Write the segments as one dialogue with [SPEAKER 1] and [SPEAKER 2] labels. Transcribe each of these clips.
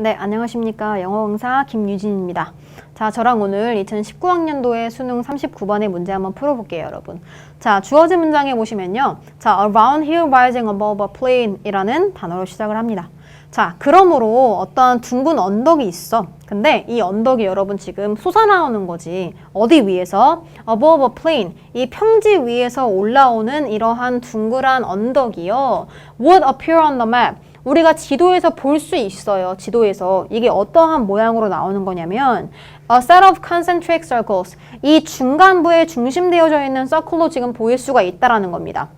[SPEAKER 1] 네, 안녕하십니까. 영어 강사 김유진입니다. 자, 저랑 오늘 2019학년도에 수능 39번의 문제 한번 풀어볼게요, 여러분. 자, 주어진 문장에 보시면요. 자, around here rising above a plane 이라는 단어로 시작을 합니다. 자, 그러므로 어떤 둥근 언덕이 있어. 근데 이 언덕이 여러분 지금 솟아나오는 거지. 어디 위에서? above a plane. 이 평지 위에서 올라오는 이러한 둥그란 언덕이요. would appear on the map. 우리가 지도에서 볼 수 있어요. 지도에서. 이게 어떠한 모양으로 나오는 거냐면 a set of concentric circles. 이 중간부에 중심되어져 있는 서클로 지금 보일 수가 있다라는 겁니다.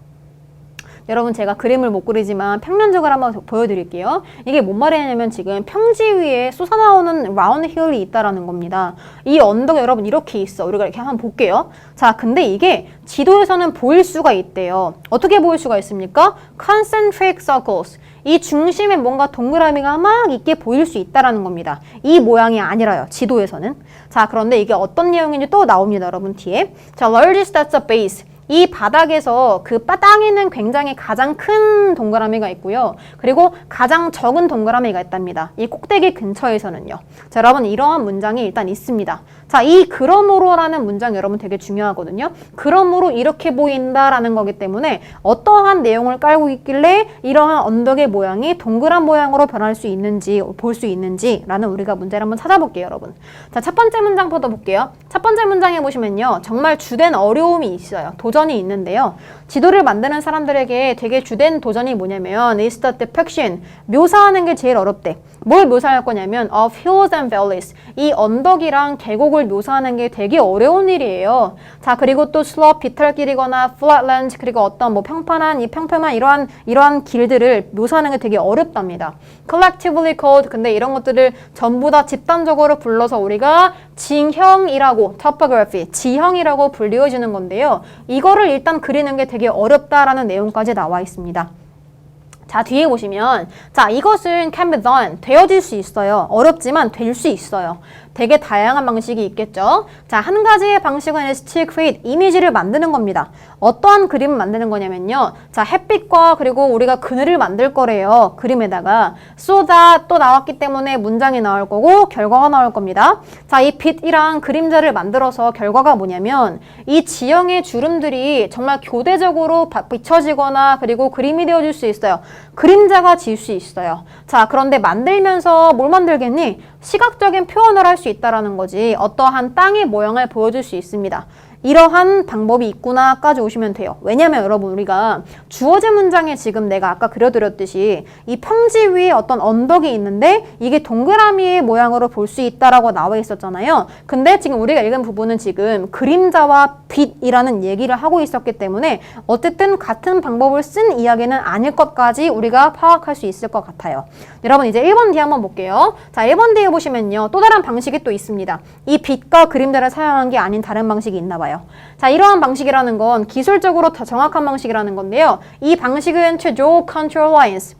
[SPEAKER 1] 여러분 제가 그림을 못 그리지만 평면적으로 한번 보여드릴게요. 이게 뭔 말이냐면 지금 평지 위에 솟아나오는 라운드 힐이 있다라는 겁니다. 이 언덕 여러분 이렇게 있어. 우리가 이렇게 한번 볼게요. 자, 근데 이게 지도에서는 보일 수가 있대요. 어떻게 보일 수가 있습니까? concentric circles. 이 중심에 뭔가 동그라미가 막 있게 보일 수 있다라는 겁니다. 이 모양이 아니라요. 지도에서는. 자, 그런데 이게 어떤 내용인지 또 나옵니다. 여러분 뒤에. 자, largest at the base. 이 바닥에서 그 땅에는 굉장히 가장 큰 동그라미가 있고요. 그리고 가장 적은 동그라미가 있답니다. 이 꼭대기 근처에서는요. 자, 여러분 이러한 문장이 일단 있습니다. 자, 이 그러므로라는 문장 여러분 되게 중요하거든요. 그러므로 이렇게 보인다라는 거기 때문에 어떠한 내용을 깔고 있길래 이러한 언덕의 모양이 동그란 모양으로 변할 수 있는지 볼 수 있는지라는 우리가 문제를 한번 찾아볼게요, 여러분. 자, 첫 번째 문장부터 볼게요. 첫 번째 문장에 보시면요. 정말 주된 어려움이 있어요. 도전 이 있는데요. 지도를 만드는 사람들에게 되게 주된 도전이 뭐냐면 is the depiction. 묘사하는 게 제일 어렵대. 뭘 묘사할 거냐면 of hills and valleys. 이 언덕이랑 계곡을 묘사하는 게 되게 어려운 일이에요. 자, 그리고 또 slope, 비탈길이거나 flatlands 그리고 어떤 뭐 평판한 이 평평한 이러한 이러한 길들을 묘사하는 게 되게 어렵답니다. collectively called 근데 이런 것들을 전부 다 집단적으로 불러서 우리가 징형이라고 topography, 지형이라고 불리워지는 건데요. 이거를 일단 그리는 게 되게 어렵다라는 내용까지 나와 있습니다. 자, 뒤에 보시면, 자, 이것은 can be done. 되어질 수 있어요. 어렵지만 될 수 있어요. 되게 다양한 방식이 있겠죠. 자, 한 가지의 방식은 to create 이미지를 만드는 겁니다. 어떠한 그림을 만드는 거냐면요. 자, 햇빛과 그리고 우리가 그늘을 만들 거래요. 그림에다가 that 또 나왔기 때문에 문장이 나올 거고 결과가 나올 겁니다. 자, 이 빛이랑 그림자를 만들어서 결과가 뭐냐면 이 지형의 주름들이 정말 교대적으로 바- 비춰지거나 그리고 그림이 되어질 수 있어요. 그림자가 질 수 있어요. 자, 그런데 만들면서 뭘 만들겠니? 시각적인 표현을 할 수 있다라는 거지. 어떠한 땅의 모양을 보여줄 수 있습니다. 이러한 방법이 있구나까지 오시면 돼요. 왜냐면 여러분 우리가 주어진 문장에 지금 내가 아까 그려드렸듯이 이 평지 위에 어떤 언덕이 있는데 이게 동그라미의 모양으로 볼 수 있다라고 나와 있었잖아요. 근데 지금 우리가 읽은 부분은 지금 그림자와 빛이라는 얘기를 하고 있었기 때문에 어쨌든 같은 방법을 쓴 이야기는 아닐 것까지 우리가 파악할 수 있을 것 같아요. 여러분 이제 1번 뒤 한번 볼게요. 자 1번 뒤에 보시면요. 또 다른 방식이 또 있습니다. 이 빛과 그림자를 사용한 게 아닌 다른 방식이 있나 봐요. 자, 이러한 방식이라는 건 기술적으로 더 정확한 방식이라는 건데요. 이 방식은 최조 control lines.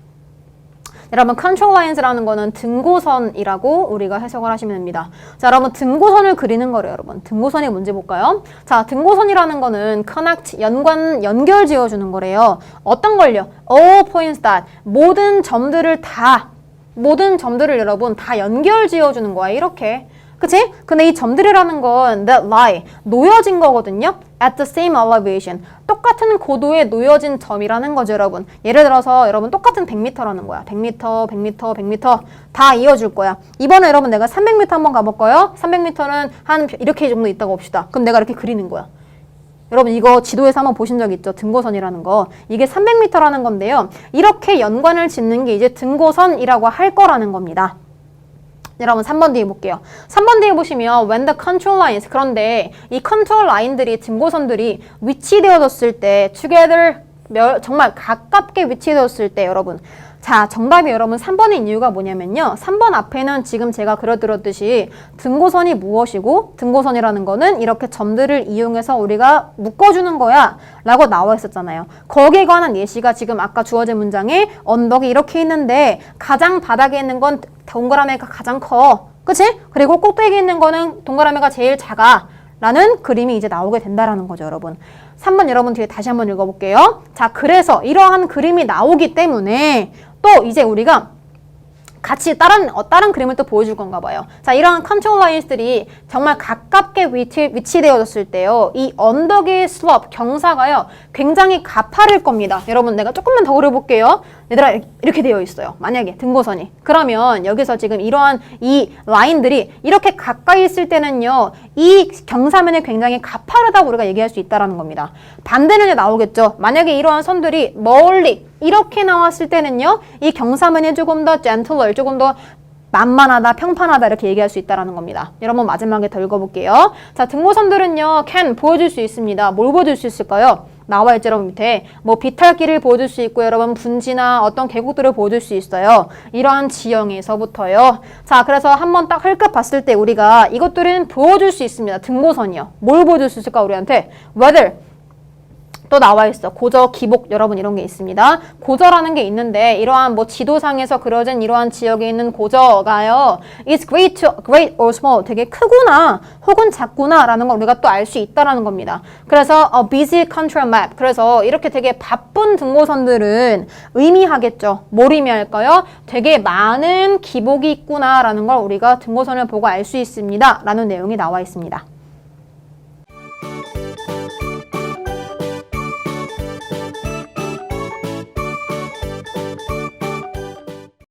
[SPEAKER 1] 여러분 control lines라는 거는 등고선이라고 우리가 해석을 하시면 됩니다. 자, 여러분 등고선을 그리는 거래요, 여러분. 등고선이 뭔지 볼까요? 자, 등고선이라는 거는 connect 연관 연결 지어 주는 거래요. 어떤 걸요? all points that 모든 점들을 다 모든 점들을 여러분 다 연결 지어 주는 거야. 이렇게. 그치? 근데 이 점들이라는 건 that lie, 놓여진 거거든요. at the same elevation. 똑같은 고도에 놓여진 점이라는 거죠, 여러분. 예를 들어서 여러분 똑같은 100m라는 거야. 100m, 100m, 100m 다 이어줄 거야. 이번에 여러분 내가 300m 한번 가볼까요? 300m는 한 이렇게 정도 있다고 봅시다. 그럼 내가 이렇게 그리는 거야. 여러분 이거 지도에서 한번 보신 적 있죠? 등고선이라는 거. 이게 300m라는 건데요. 이렇게 연관을 짓는 게 이제 등고선이라고 할 거라는 겁니다. 여러분 3번 뒤에 볼게요. 3번 뒤에 보시면 when the control lines 그런데 이 컨트롤 라인들이 등고선들이 위치되어졌을 때 together 멸- 정말 가깝게 위치되었을 때 여러분. 자 정답이 여러분 3번인 이유가 뭐냐면요. 3번 앞에는 지금 제가 그려드렸듯이 등고선이 무엇이고 등고선이라는 거는 이렇게 점들을 이용해서 우리가 묶어주는 거야 라고 나와 있었잖아요. 거기에 관한 예시가 지금 아까 주어진 문장에 언덕이 이렇게 있는데 가장 바닥에 있는 건 동그라미가 가장 커. 그치? 그리고 꼭대기에 있는 거는 동그라미가 제일 작아 라는 그림이 이제 나오게 된다라는 거죠, 여러분. 3번 여러분 뒤에 다시 한번 읽어볼게요. 자, 그래서 이러한 그림이 나오기 때문에 또 이제 우리가 같이 다른 어, 다른 그림을 또 보여줄 건가 봐요. 자, 이런 컨트롤 라인들이 정말 가깝게 위치, 위치되어졌을 때요. 이 언덕의 슬롭 경사가요. 굉장히 가파를 겁니다. 여러분, 내가 조금만 더 그려볼게요. 얘들아, 이렇게 되어 있어요. 만약에 등고선이. 그러면 여기서 지금 이러한 이 라인들이 이렇게 가까이 있을 때는요. 이 경사면이 굉장히 가파르다고 우리가 얘기할 수 있다라는 겁니다. 반대는 나오겠죠. 만약에 이러한 선들이 멀리 이렇게 나왔을 때는요. 이 경사면이 조금 더 gentler, 조금 더 만만하다, 평판하다 이렇게 얘기할 수 있다라는 겁니다. 여러분 마지막에 더 읽어볼게요. 자, 등고선들은요, can 보여줄 수 있습니다. 뭘 보여줄 수 있을까요? 나와 있죠, 밑에. 뭐 비탈길을 보여줄 수 있고, 여러분 분지나 어떤 계곡들을 보여줄 수 있어요. 이러한 지형에서부터요. 자, 그래서 한번 딱 헐끗 봤을 때 우리가 이것들은 보여줄 수 있습니다. 등고선이요. 뭘 보여줄 수 있을까, 우리한테? whether 또 나와 있어. 고저, 기복 여러분 이런 게 있습니다. 고저라는 게 있는데 이러한 뭐 지도상에서 그려진 이러한 지역에 있는 고저가요. It's great, to, great or small. 되게 크구나 혹은 작구나라는 걸 우리가 또 알 수 있다라는 겁니다. 그래서 a busy country map. 그래서 이렇게 되게 바쁜 등고선들은 의미하겠죠. 뭘 의미할까요? 되게 많은 기복이 있구나라는 걸 우리가 등고선을 보고 알 수 있습니다. 라는 내용이 나와 있습니다.